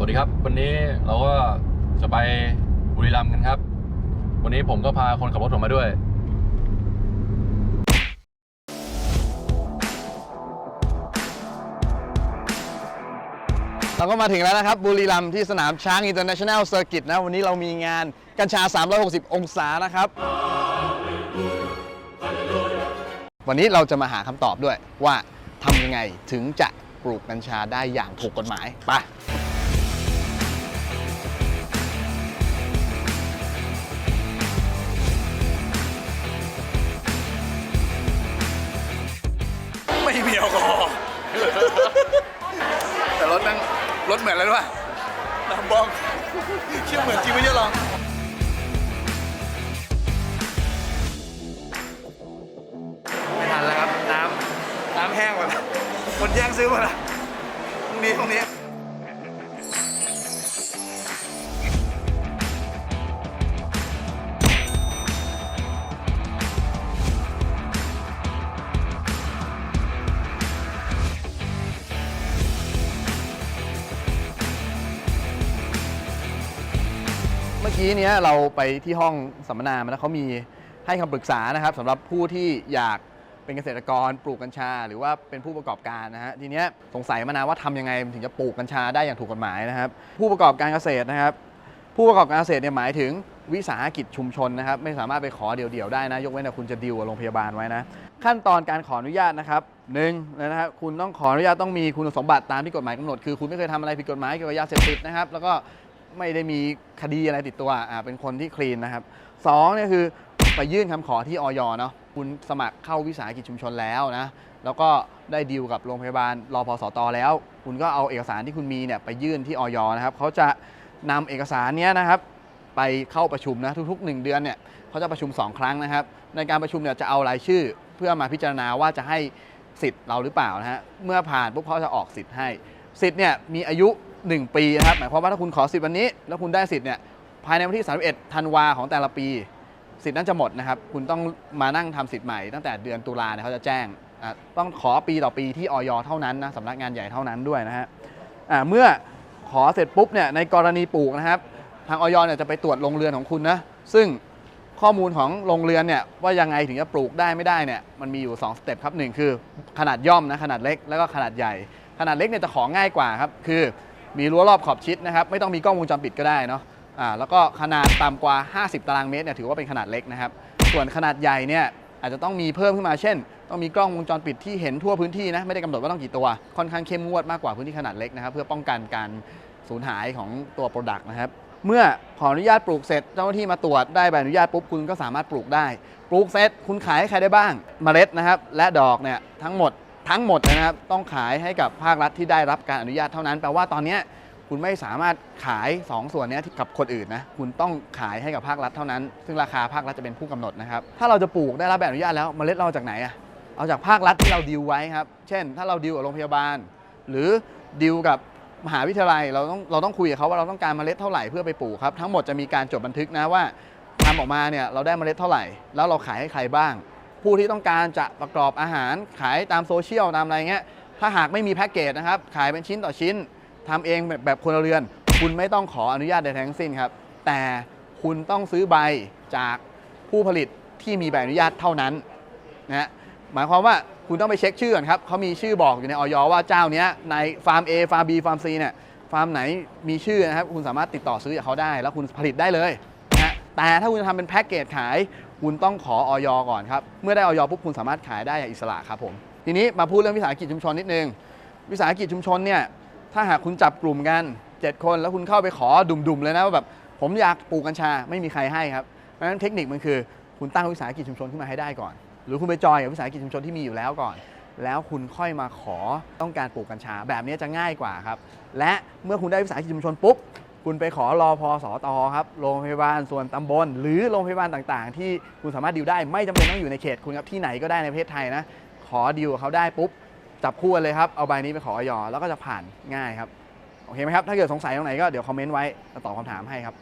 สวัสดีครับวันนี้เราก็จะไปบุรีรัมย์กันครับ วันนี้ผมก็พาคนขับรถผมมาด้วย เราก็มาถึงแล้วนะครับบุรีรัมย์ที่สนามช้างอินเตอร์เนชั่นแนลเซอร์กิตนะวันนี้เรามีงานกัญชา 360 องศานะครับ วันนี้เราจะมาหาคำตอบด้วยว่าทำยังไงถึงจะปลูกกัญชาได้อย่างถูกกฎหมายไป แอลกอฮอล์แต่รถนั่งรถเหมือนอะไรรู้ป่ะน้ำบองเชื่อเหมือนจริงไม่เชื่อลองไม่ทันแล้วครับ น้ำน้ำแห้งหมดแล้วคนแย่งซื้อหมดแล้วตรงนี้ตรงนี้ กี้เนี้ยเราไปที่ห้องสัมมนามาแล้วเขามีให้คำปรึกษานะครับสำหรับผู้ที่อยากเป็นเกษตรกรปลูกกัญชา หรือว่าเป็นผู้ประกอบการนะฮะทีเนี้ยสงสัยมานานว่าทำยังไงถึงจะปลูกกัญชาได้อย่างถูกกฎหมายนะครับ ผู้ประกอบการเกษตรนะครับ ผู้ประกอบการเกษตรเนี่ยหมายถึงวิสาหกิจชุมชนนะครับ ไม่สามารถไปขอเดี่ยวๆได้นะ ยกเว้นแต่คุณจะดีลกับโรงพยาบาลไว้นะ ขั้นตอนการขออนุญาตนะครับหนึ่งเลยนะครับคุณต้องขออนุญาตต้องมีคุณสมบัติตามที่กฎหมายกำหนดคือคุณไม่เคยทำอะไรผิดกฎหมายเกี่ยวกับยาเสพติดนะครับแล้วก็ ไม่ได้มีคดีอะไรติดตัวอ่าเป็นคนที่คลีนนะครับสองเนี่ยคือไปยื่นคำขอที่ออยเนาะคุณสมัครเข้าวิสาหกิจชุมชนแล้วนะแล้วก็ได้ดีลกับโรงพยาบาลรอพสตอแล้ว คุณก็เอาเอกสารที่คุณมีเนี่ยไปยื่นที่ออยนะครับเขาจะนำเอกสารเนี้ยนะครับไปเข้าประชุมนะทุก ๆ 1 เดือนเนี่ยเขาจะประชุม 2 ครั้งนะครับ ในการประชุมเนี่ยจะเอารายชื่อ เพื่อมาพิจารณาว่าจะให้สิทธิ์เราหรือเปล่านะฮะเมื่อผ่านปุ๊บเขาจะออกสิทธิ์ให้ สิทธิ์เนี่ยมีอายุ 1 ปีนะครับ หมายความว่าถ้าคุณขอสิทธิ์วันนี้ แล้วคุณได้สิทธิ์เนี่ย ภายในวันที่ 31 ธันวาของแต่ละปี สิทธิ์นั้นจะหมดนะครับ คุณต้องมานั่งทำสิทธิ์ใหม่ ตั้งแต่เดือนตุลาเนี่ยเขาจะแจ้งอะต้องขอปีต่อปีที่ออยเท่านั้นนะสำนักงานใหญ่เท่านั้นด้วยนะฮะะเมื่อขอเสร็จปุ๊บเนี่ย ในกรณีปลูกนะครับ ทางออยเนี่ยจะไปตรวจโรงเรือนของคุณนะ ซึ่งข้อมูลของโรงเรือนเนี่ยว่ายังไงถึงจะปลูกได้ไม่ได้เนี่ยมันมีอยู่2สเต็ปครับหนึ่งคือขนาดย่อมนะขนาดเล็กแล้วก็ขนาดใหญ่ ขนาดเล็กเนี่ยจะของ่ายกว่าครับคือ มีรั้วรอบขอบชิดนะครับ ไม่ต้องมีกล้องวงจรปิดก็ได้เนาะอ่าแล้วก็ขนาดต่ำกว่า 50 ตารางเมตรเนี่ยถือว่าเป็นขนาดเล็กนะครับ ส่วนขนาดใหญ่เนี่ยอาจจะต้องมีเพิ่มขึ้นมาเช่น ต้องมีกล้องวงจรปิดที่เห็นทั่วพื้นที่นะไม่ได้กำหนดว่าต้องกี่ตัวค่อนข้างเข้มงวดมากกว่าพื้นที่ขนาดเล็กนะครับ เพื่อป้องกันการสูญหายของตัวโปรดักต์นะครับเมื่อขออนุญาตปลูกเสร็จเจ้าหน้าที่มาตรวจได้ใบอนุญาตปุ๊บคุณก็สามารถปลูกได้ ปลูกเสร็จคุณขายให้ใครได้บ้าง เมล็ดนะครับ และดอกเนี่ยทั้งหมด ทั้งหมดนะครับต้องขายให้กับภาครัฐที่ได้รับการอนุญาตเท่านั้นแปลว่าตอนนี้คุณไม่สามารถขาย 2 ส่วนนี้กับคนอื่นนะคุณต้องขายให้กับภาครัฐเท่านั้น ซึ่งราคาภาครัฐจะเป็นผู้กำหนดนะครับถ้าเราจะปลูกได้รับใบอนุญาตแล้วเมล็ดเราจากไหนอะเอาจากภาครัฐที่เราดีลไว้ครับเช่น ถ้าเราดีลกับโรงพยาบาล หรือดีลกับมหาวิทยาลัยเราต้องเราต้องคุยกับเขาว่าเราต้องการเมล็ดเท่าไหร่เพื่อไปปลูกครับทั้งหมดจะมีการจดบันทึกนะว่าทำออกมาเนี่ยเราได้เมล็ดเท่าไหร่ แล้วเราขายให้ใครบ้าง ผู้ที่ต้องการจะประกอบอาหารขายตามโซเชียลตามอะไรเงี้ยถ้าหากไม่มีแพ็กเกจนะครับ ขายเป็นชิ้นต่อชิ้นทำเองแบบแบบคนเรือน คุณไม่ต้องขออนุญาตใดทั้งสิ้นครับ แต่คุณต้องซื้อใบจากผู้ผลิตที่มีใบอนุญาตเท่านั้นนะฮะหมายความว่าคุณต้องไปเช็คชื่อก่อนครับเขามีชื่อบอกอยู่ในออยว่าเจ้าเนี้ยในฟาร์ม A ฟาร์ม B ฟาร์ม C เนี่ยฟาร์มไหนมีชื่อนะครับ คุณสามารถติดต่อซื้อจากเขาได้ แล้วคุณผลิตได้เลย แต่ถ้าคุณจะทำเป็นแพ็กเกจขาย คุณต้องขอออยก่อนครับ เมื่อได้ออยปุ๊บคุณสามารถขายได้อย่างอิสระครับผม ทีนี้มาพูดเรื่องวิสาหกิจชุมชนนิดนึง วิสาหกิจชุมชนเนี่ยถ้าหากคุณจับกลุ่มกัน 7 คนแล้วคุณเข้าไปขอดุมๆเลยนะว่าแบบผมอยากปลูกกัญชาไม่มีใครให้ครับเพราะฉะนั้นเทคนิคมันคือคุณตั้งวิสาหกิจชุมชนขึ้นมาให้ได้ก่อน หรือคุณไปจอยกับวิสาหกิจชุมชนที่มีอยู่แล้วก่อน แล้วคุณค่อยมาขอต้องการปลูกกัญชา แบบนี้จะง่ายกว่าครับ และเมื่อคุณได้วิสาหกิจชุมชนปุ๊บ คุณไปขอรอพอสอตอครับโรงพยาบาลส่วนตำบล หรือโรงพยาบาลต่างๆ ที่คุณสามารถดิวได้ไม่จำเป็นต้องอยู่ในเขตคุณครับที่ไหนก็ได้ในประเทศไทยนะ ขอดิวเขาได้ปุ๊บ จับคู่กันเลยครับ เอาใบนี้ไปขอออยแล้วก็จะผ่านง่ายครับ โอเคไหมครับ ถ้าเกิดสงสัยตรงไหนก็เดี๋ยวคอมเมนต์ไว้จะตอบคำถามให้ครับ